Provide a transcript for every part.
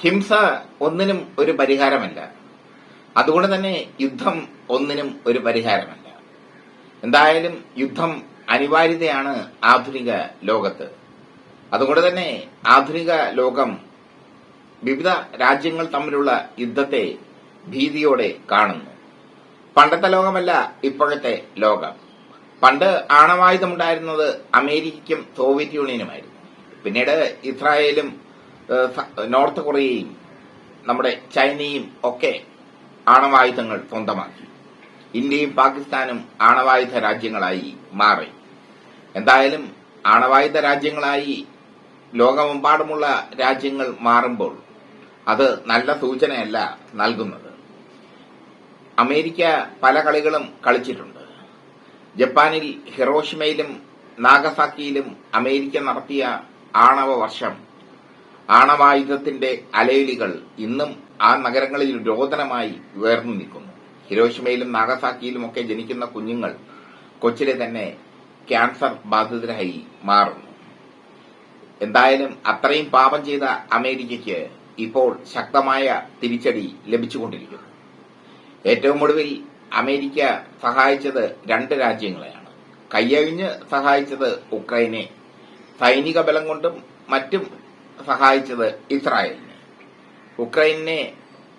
ഹിംസ ഒന്നിനും ഒരു പരിഹാരമല്ല. അതുകൊണ്ട് തന്നെ യുദ്ധം ഒന്നിനും ഒരു പരിഹാരമല്ല. എന്തായാലും യുദ്ധം അനിവാര്യതയാണ് ആധുനിക ലോകത്ത്. അതുകൊണ്ട് തന്നെ ആധുനിക ലോകം വിവിധ രാജ്യങ്ങൾ തമ്മിലുള്ള യുദ്ധത്തെ ഭീതിയോടെ കാണുന്നു. പണ്ടത്തെ ലോകമല്ല ഇപ്പോഴത്തെ ലോകം. പണ്ട് ആണവായുധമുണ്ടായിരുന്നത് അമേരിക്കയ്ക്കും സോവിയറ്റ് യൂണിയനുമായിരുന്നു. പിന്നീട് ഇസ്രായേലും നോർത്ത് കൊറിയയും നമ്മുടെ ചൈനയും ഒക്കെ ആണവായുധങ്ങൾ സ്വന്തമാക്കി. ഇന്ത്യയും പാകിസ്ഥാനും ആണവായുധ രാജ്യങ്ങളായി മാറി. എന്തായാലും ആണവായുധ രാജ്യങ്ങളായി ലോകമെമ്പാടുമുള്ള രാജ്യങ്ങൾ മാറുമ്പോൾ അത് നല്ല സൂചനയല്ല നൽകുന്നത്. അമേരിക്ക പല കളികളും കളിച്ചിട്ടുണ്ട്. ജപ്പാനിൽ ഹിറോഷിമയിലും നാഗസാക്കിയിലും അമേരിക്ക നടത്തിയ ആണവ വർഷം ആണവായുധത്തിന്റെ അലയിലികൾ ഇന്നും ആ നഗരങ്ങളിൽ രോദനമായി ഉയർന്നു നിൽക്കുന്നു. ഹിരോഷിമയിലും നാഗസാക്കിയിലും ഒക്കെ ജനിക്കുന്ന കുഞ്ഞുങ്ങൾ കൊച്ചിലെ തന്നെ ക്യാൻസർ ബാധിതരായി മാറുന്നു. എന്തായാലും അത്രയും പാപം ചെയ്ത അമേരിക്കയ്ക്ക് ഇപ്പോൾ ശക്തമായ തിരിച്ചടി ലഭിച്ചുകൊണ്ടിരിക്കുന്നു. ഏറ്റവും ഒടുവിൽ അമേരിക്ക സഹായിച്ചത് രണ്ട് രാജ്യങ്ങളെയാണ്. കയ്യഴിഞ്ഞ് സഹായിച്ചത് ഉക്രൈനെ. സൈനിക ബലം കൊണ്ടും മറ്റും സഹായിച്ചത് ഇസ്രായേലിനെ. ഉക്രൈനെ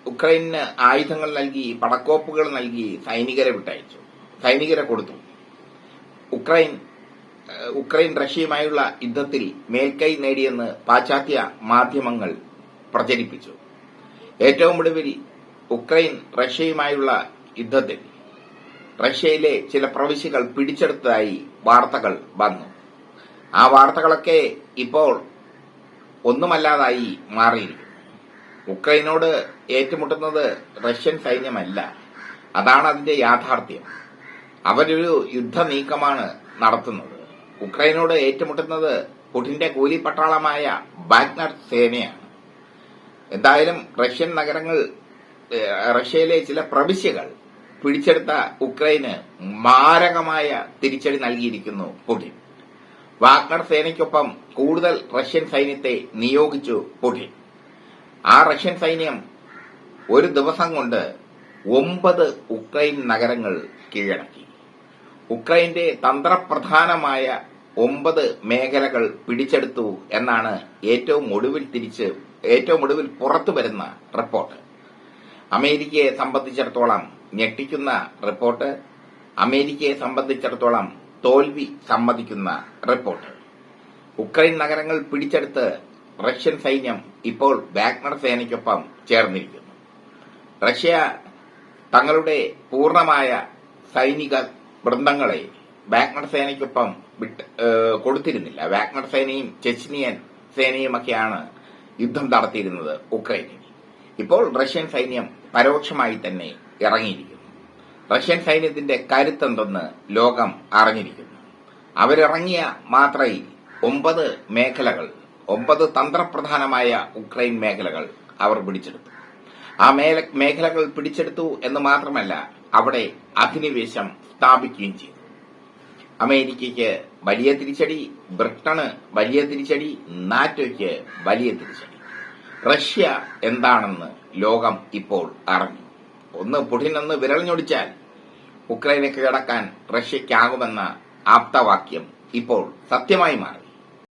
ഉക്രൈന് ആയുധങ്ങൾ നൽകി പടക്കോപ്പുകൾ നൽകി സൈനികരെ വിട്ടയച്ചു. സൈനികരെ കൊടുത്തു. ഉക്രൈൻ ഉക്രൈൻ റഷ്യയുമായുള്ള യുദ്ധത്തിൽ മേൽക്കൈ നേടിയെന്ന് പാശ്ചാത്യ മാധ്യമങ്ങൾ പ്രചരിപ്പിച്ചു. ഏറ്റവും ഒടുവിൽ ഉക്രൈൻ റഷ്യയുമായുള്ള യുദ്ധത്തിൽ റഷ്യയിലെ ചില പ്രവിശ്യകൾ പിടിച്ചെടുത്തതായി വാർത്തകൾ വന്നു. ആ വാർത്തകളൊക്കെ ഇപ്പോൾ ഒന്നുമല്ലാതായി മാറിയിരിക്കും ഉക്രൈനോട് ഏറ്റുമുട്ടുന്നത് റഷ്യൻ സൈന്യമല്ല. അതാണ് അതിന്റെ യാഥാർത്ഥ്യം. അവരൊരു യുദ്ധ നീക്കമാണ് നടത്തുന്നത്. ഉക്രൈനോട് ഏറ്റുമുട്ടുന്നത് പുടിന്റെ കൂലിപ്പട്ടാളമായ ബാഗ്നർ സേനയാണ്. എന്തായാലും റഷ്യൻ നഗരങ്ങൾ റഷ്യയിലെ ചില പ്രവിശ്യകൾ പിടിച്ചെടുത്ത ഉക്രൈന് മാരകമായ തിരിച്ചടി നൽകിയിരിക്കുന്നു പുടിൻ. വാഗ്നർ സേനയ്ക്കൊപ്പം കൂടുതൽ റഷ്യൻ സൈന്യത്തെ നിയോഗിച്ചു പുടിൻ. ആ റഷ്യൻ സൈന്യം ഒരു ദിവസം കൊണ്ട് ഒമ്പത് ഉക്രൈൻ നഗരങ്ങൾ കീഴടക്കി. ഉക്രൈന്റെ തന്ത്രപ്രധാനമായ ഒമ്പത് മേഖലകൾ പിടിച്ചെടുത്തു എന്നാണ് ഏറ്റവും ഒടുവിൽ തിരിച്ച് ഏറ്റവും ഒടുവിൽ പുറത്തു വരുന്ന റിപ്പോർട്ട്. അമേരിക്കയെ സംബന്ധിച്ചിടത്തോളം ഞെട്ടിക്കുന്ന റിപ്പോർട്ട്. അമേരിക്കയെ സംബന്ധിച്ചിടത്തോളം തോൽവി സമ്മതിക്കുന്ന റിപ്പോർട്ട് ഉക്രൈൻ നഗരങ്ങൾ പിടിച്ചെടുത്ത് റഷ്യൻ സൈന്യം ഇപ്പോൾ വാഗ്നർ സേനയ്ക്കൊപ്പം ചേർന്നിരിക്കുന്നു. റഷ്യ തങ്ങളുടെ പൂർണമായ സൈനിക വൃന്ദങ്ങളെ വാഗ്നർ സേനയ്ക്കൊപ്പം വിട്ട് കൊടുത്തിരുന്നില്ല. വാഗ്നർ സേനയും ചെച്നിയൻ സേനയുമൊക്കെയാണ് യുദ്ധം നടത്തിയിരുന്നത് ഉക്രൈനിൽ. ഇപ്പോൾ റഷ്യൻ സൈന്യം പരോക്ഷമായി തന്നെ ഇറങ്ങിയിരിക്കുന്നു. റഷ്യൻ സൈന്യത്തിന്റെ കരുത്തെന്തെന്ന് ലോകം അറിഞ്ഞിരിക്കുന്നു. അവരിറങ്ങിയ മാത്രയിൽ ഒമ്പത് മേഖലകൾ ഒമ്പത് തന്ത്രപ്രധാനമായ ഉക്രൈൻ മേഖലകൾ അവർ പിടിച്ചെടുത്തു. ആ മേഖലകൾ പിടിച്ചെടുത്തു എന്ന് മാത്രമല്ല അവിടെ അധിനിവേശം സ്ഥാപിക്കുകയും ചെയ്തു. അമേരിക്കയ്ക്ക് വലിയ തിരിച്ചടി ബ്രിട്ടന് വലിയ തിരിച്ചടി നാറ്റോയ്ക്ക് വലിയ തിരിച്ചടി. റഷ്യ എന്താണെന്ന് ലോകം ഇപ്പോൾ അറിഞ്ഞു. ഒന്ന് പുടിൻ ഒന്ന് വിരൽ ഞൊടിച്ചാൽ ഉക്രൈനെ കീഴടക്കാൻ റഷ്യയ്ക്കാകുമെന്ന ആപ്തവാക്യം ഇപ്പോൾ സത്യമായി മാറി.